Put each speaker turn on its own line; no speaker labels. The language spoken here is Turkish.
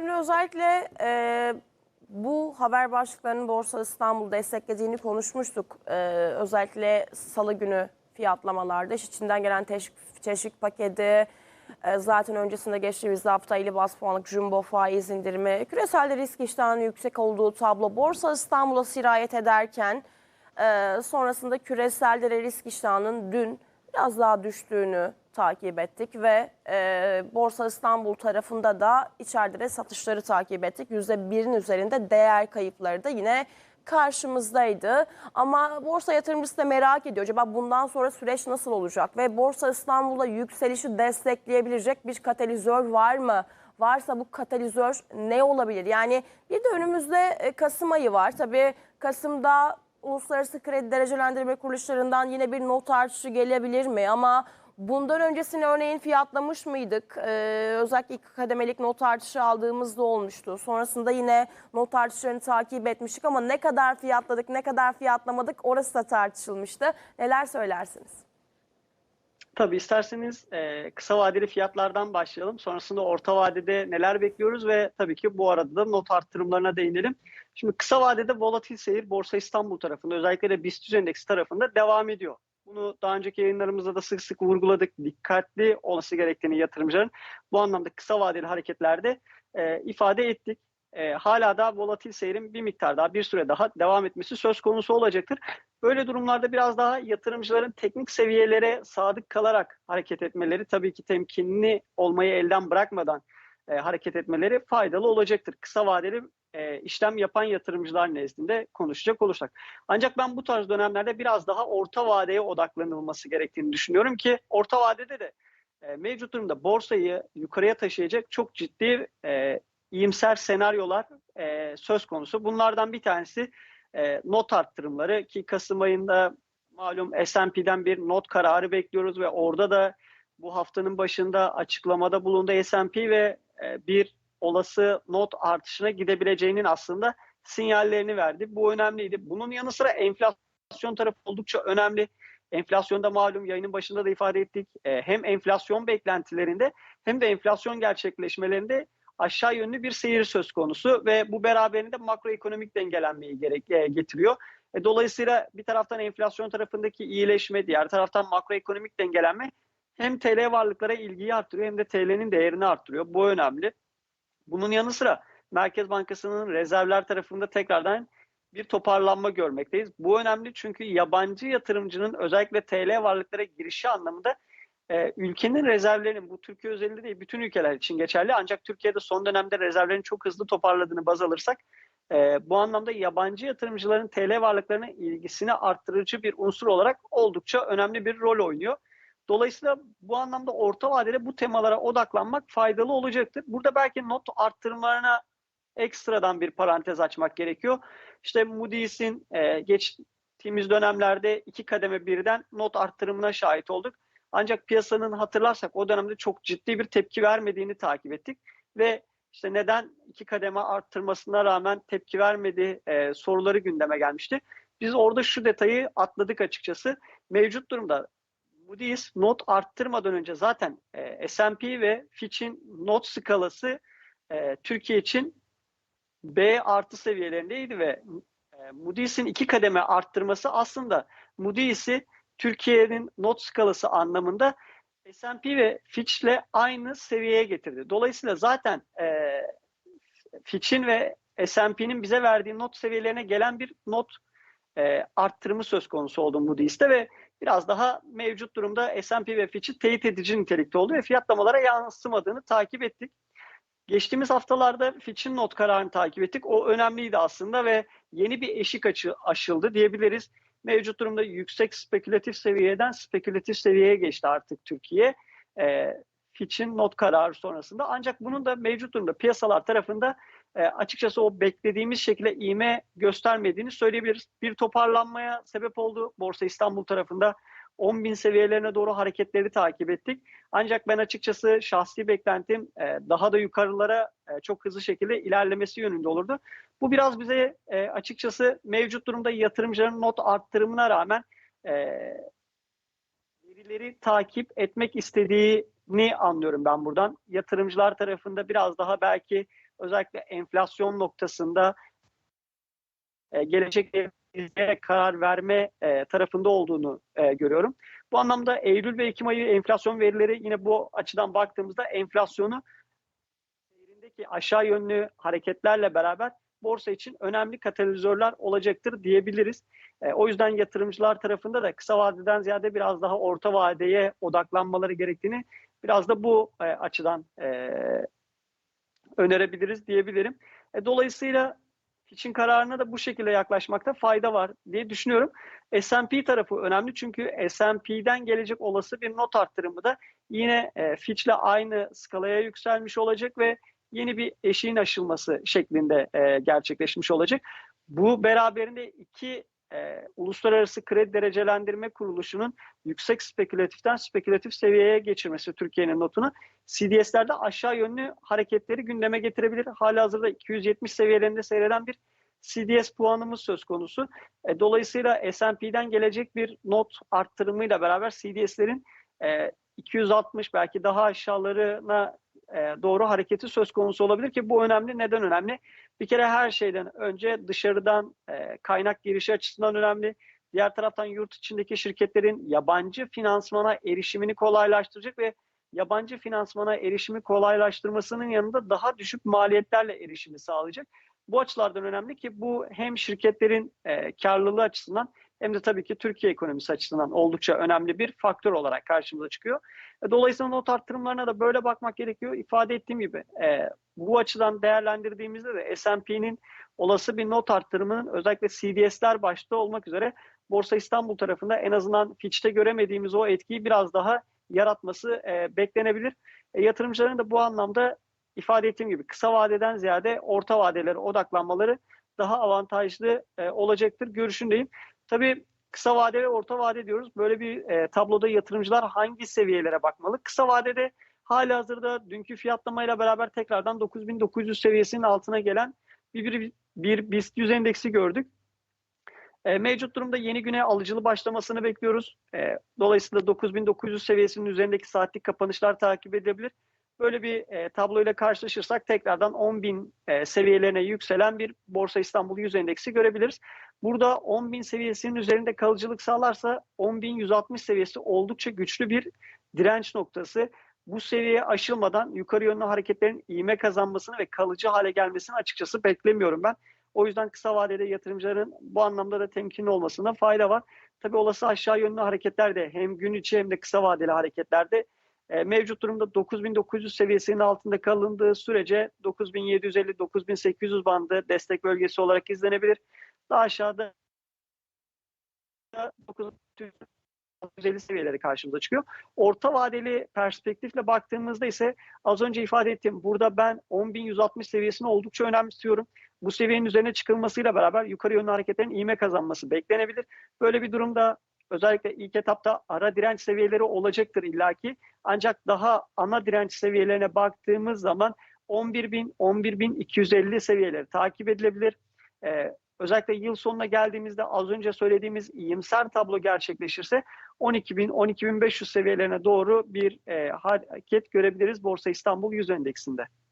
Şimdi özellikle e, bu haber başlıklarının Borsa İstanbul desteklediğini konuşmuştuk. E, özellikle salı günü fiyatlamalarda iş içinden gelen teşvik, teşvik paketi, e, zaten öncesinde geçtiğimiz hafta 50 bas puanlık jumbo faiz indirimi, küresel risk iştahının yüksek olduğu tablo Borsa İstanbul'a sirayet ederken e, sonrasında küresel de risk iştahının dün biraz daha düştüğünü takip ettik ve e, Borsa İstanbul tarafında da içeride de satışları takip ettik. %1'in üzerinde değer kayıpları da yine karşımızdaydı. Ama borsa yatırımcısı da merak ediyor. Acaba bundan sonra süreç nasıl olacak? Ve Borsa İstanbul'a yükselişi destekleyebilecek bir katalizör var mı? Varsa bu katalizör ne olabilir? Yani bir de önümüzde e, Kasım ayı var. Tabii Kasım'da uluslararası kredi derecelendirme kuruluşlarından yine bir not artışı gelebilir mi? Ama bundan öncesini örneğin fiyatlamış mıydık? Ee, özellikle ilk kademelik not artışı aldığımızda olmuştu. Sonrasında yine not artışlarını takip etmiştik ama ne kadar fiyatladık, ne kadar fiyatlamadık orası da tartışılmıştı. Neler söylersiniz?
Tabii isterseniz e, kısa vadeli fiyatlardan başlayalım. Sonrasında orta vadede neler bekliyoruz ve tabii ki bu arada da not arttırımlarına değinelim. Şimdi kısa vadede volatil seyir Borsa İstanbul tarafında özellikle de BIST endeksi tarafında devam ediyor. Bunu daha önceki yayınlarımızda da sık sık vurguladık. Dikkatli olması gerektiğini yatırımcıların bu anlamda kısa vadeli hareketlerde e, ifade ettik. E, hala da volatil seyrin bir miktar daha bir süre daha devam etmesi söz konusu olacaktır. Böyle durumlarda biraz daha yatırımcıların teknik seviyelere sadık kalarak hareket etmeleri tabii ki temkinli olmayı elden bırakmadan e, hareket etmeleri faydalı olacaktır. Kısa vadeli e, işlem yapan yatırımcılar nezdinde konuşacak olursak. Ancak ben bu tarz dönemlerde biraz daha orta vadeye odaklanılması gerektiğini düşünüyorum ki orta vadede de e, mevcut durumda borsayı yukarıya taşıyacak çok ciddi e, iyimser senaryolar e, söz konusu. Bunlardan bir tanesi e, not arttırımları ki Kasım ayında malum S&P'den bir not kararı bekliyoruz ve orada da bu haftanın başında açıklamada bulundu S&P ve e, bir olası not artışına gidebileceğinin aslında sinyallerini verdi. Bu önemliydi. Bunun yanı sıra enflasyon tarafı oldukça önemli. Enflasyonda malum yayının başında da ifade ettik. E, hem enflasyon beklentilerinde hem de enflasyon gerçekleşmelerinde aşağı yönlü bir seyir söz konusu ve bu beraberinde makroekonomik dengelenmeyi gerek, e, getiriyor. E, dolayısıyla bir taraftan enflasyon tarafındaki iyileşme, diğer taraftan makroekonomik dengelenme hem TL varlıklara ilgiyi arttırıyor hem de TL'nin değerini arttırıyor. Bu önemli. Bunun yanı sıra Merkez Bankası'nın rezervler tarafında tekrardan bir toparlanma görmekteyiz. Bu önemli çünkü yabancı yatırımcının özellikle TL varlıklara girişi anlamında e, ülkenin rezervlerinin bu Türkiye özelinde değil bütün ülkeler için geçerli ancak Türkiye'de son dönemde rezervlerin çok hızlı toparladığını baz alırsak e, bu anlamda yabancı yatırımcıların TL varlıklarına ilgisini arttırıcı bir unsur olarak oldukça önemli bir rol oynuyor. Dolayısıyla bu anlamda orta vadede bu temalara odaklanmak faydalı olacaktır. Burada belki not arttırmalarına ekstradan bir parantez açmak gerekiyor. İşte Moody's'in e, geçtiğimiz dönemlerde iki kademe birden not arttırımına şahit olduk. Ancak piyasanın hatırlarsak o dönemde çok ciddi bir tepki vermediğini takip ettik ve işte neden iki kademe arttırmasına rağmen tepki vermedi e, soruları gündeme gelmişti. Biz orada şu detayı atladık açıkçası. Mevcut durumda Moody's not arttırmadan önce zaten e, S&P ve Fitch'in not skalası e, Türkiye için B artı seviyelerindeydi ve e, Moody's'in iki kademe arttırması aslında Moody's'i Türkiye'nin not skalası anlamında S&P ve Fitch'le aynı seviyeye getirdi. Dolayısıyla zaten e, Fitch'in ve S&P'nin bize verdiği not seviyelerine gelen bir not e, arttırımı söz konusu oldu Moody's'te ve biraz daha mevcut durumda S&P ve Fitch'i teyit edici nitelikte oldu ve fiyatlamalara yansımadığını takip ettik. Geçtiğimiz haftalarda Fitch'in not kararını takip ettik. O önemliydi aslında ve yeni bir eşik açı aşıldı diyebiliriz. Mevcut durumda yüksek spekülatif seviyeden spekülatif seviyeye geçti artık Türkiye. E, Fitch'in not kararı sonrasında. Ancak bunun da mevcut durumda piyasalar tarafında e, açıkçası o beklediğimiz şekilde iğme göstermediğini söyleyebiliriz. Bir toparlanmaya sebep oldu Borsa İstanbul tarafında. 10 bin seviyelerine doğru hareketleri takip ettik. Ancak ben açıkçası şahsi beklentim e, daha da yukarılara e, çok hızlı şekilde ilerlemesi yönünde olurdu. Bu biraz bize e, açıkçası mevcut durumda yatırımcıların not arttırımına rağmen verileri takip etmek istediğini anlıyorum ben buradan. Yatırımcılar tarafında biraz daha belki özellikle enflasyon noktasında e, gelecekte karar verme e, tarafında olduğunu e, görüyorum. Bu anlamda Eylül ve Ekim ayı enflasyon verileri yine bu açıdan baktığımızda enflasyonu seyrindeki aşağı yönlü hareketlerle beraber borsa için önemli katalizörler olacaktır diyebiliriz. E, o yüzden yatırımcılar tarafında da kısa vadeden ziyade biraz daha orta vadeye odaklanmaları gerektiğini biraz da bu açıdan önerebiliriz diyebilirim. E, dolayısıyla için kararına da bu şekilde yaklaşmakta fayda var diye düşünüyorum. S&P tarafı önemli çünkü S&P'den gelecek olası bir not arttırımı da yine e, Fitch'le aynı skalaya yükselmiş olacak ve yeni bir eşiğin aşılması şeklinde e, gerçekleşmiş olacak. Bu beraberinde iki e, uluslararası kredi derecelendirme kuruluşunun yüksek spekülatiften spekülatif seviyeye geçirmesi Türkiye'nin notunu CDS'lerde aşağı yönlü hareketleri gündeme getirebilir. Halihazırda 270 seviyelerinde seyreden bir CDS puanımız söz konusu. E, dolayısıyla S&P'den gelecek bir not arttırımıyla beraber CDS'lerin e, 260 belki daha aşağılarına e, doğru hareketi söz konusu olabilir ki bu önemli. Neden önemli? Bir kere her şeyden önce dışarıdan e, kaynak girişi açısından önemli. Diğer taraftan yurt içindeki şirketlerin yabancı finansmana erişimini kolaylaştıracak ve yabancı finansmana erişimi kolaylaştırmasının yanında daha düşük maliyetlerle erişimi sağlayacak. Bu açılardan önemli ki bu hem şirketlerin e, karlılığı açısından hem de tabii ki Türkiye ekonomisi açısından oldukça önemli bir faktör olarak karşımıza çıkıyor. E, dolayısıyla not arttırımlarına da böyle bakmak gerekiyor. İfade ettiğim gibi e, bu açıdan değerlendirdiğimizde de S&P'nin olası bir not arttırımının özellikle CDS'ler başta olmak üzere Borsa İstanbul tarafında en azından Fitch'te göremediğimiz o etkiyi biraz daha yaratması e, beklenebilir. E, yatırımcıların da bu anlamda ifade ettiğim gibi kısa vadeden ziyade orta vadelere odaklanmaları daha avantajlı e, olacaktır görüşündeyim. Tabii kısa vade ve orta vade diyoruz. Böyle bir e, tabloda yatırımcılar hangi seviyelere bakmalı? Kısa vadede hali hazırda dünkü fiyatlamayla beraber tekrardan 9900 seviyesinin altına gelen bir, bir, bir BIST 100 endeksi gördük. E, mevcut durumda yeni güne alıcılı başlamasını bekliyoruz. E, dolayısıyla 9900 seviyesinin üzerindeki saatlik kapanışlar takip edilebilir. Böyle bir e, tabloyla karşılaşırsak tekrardan 10.000 e, seviyelerine yükselen bir Borsa İstanbul 100 endeksi görebiliriz. Burada 10.000 seviyesinin üzerinde kalıcılık sağlarsa 10.160 seviyesi oldukça güçlü bir direnç noktası. Bu seviyeye aşılmadan yukarı yönlü hareketlerin iğme kazanmasını ve kalıcı hale gelmesini açıkçası beklemiyorum ben. O yüzden kısa vadede yatırımcıların bu anlamda da temkinli olmasında fayda var. Tabii olası aşağı yönlü hareketler de hem gün içi hem de kısa vadeli hareketlerde mevcut durumda 9900 seviyesinin altında kalındığı sürece 9750-9800 bandı destek bölgesi olarak izlenebilir. Daha aşağıda 950 seviyeleri karşımıza çıkıyor. Orta vadeli perspektifle baktığımızda ise az önce ifade ettim. Burada ben 10.160 seviyesini oldukça önemsiyorum. Bu seviyenin üzerine çıkılmasıyla beraber yukarı yönlü hareketlerin iğme kazanması beklenebilir. Böyle bir durumda özellikle ilk etapta ara direnç seviyeleri olacaktır illaki. Ancak daha ana direnç seviyelerine baktığımız zaman 11.000, 11.250 seviyeleri takip edilebilir. Ee, özellikle yıl sonuna geldiğimizde az önce söylediğimiz iyimser tablo gerçekleşirse 12.000, 12.500 seviyelerine doğru bir e, hareket görebiliriz Borsa İstanbul 100 endeksinde.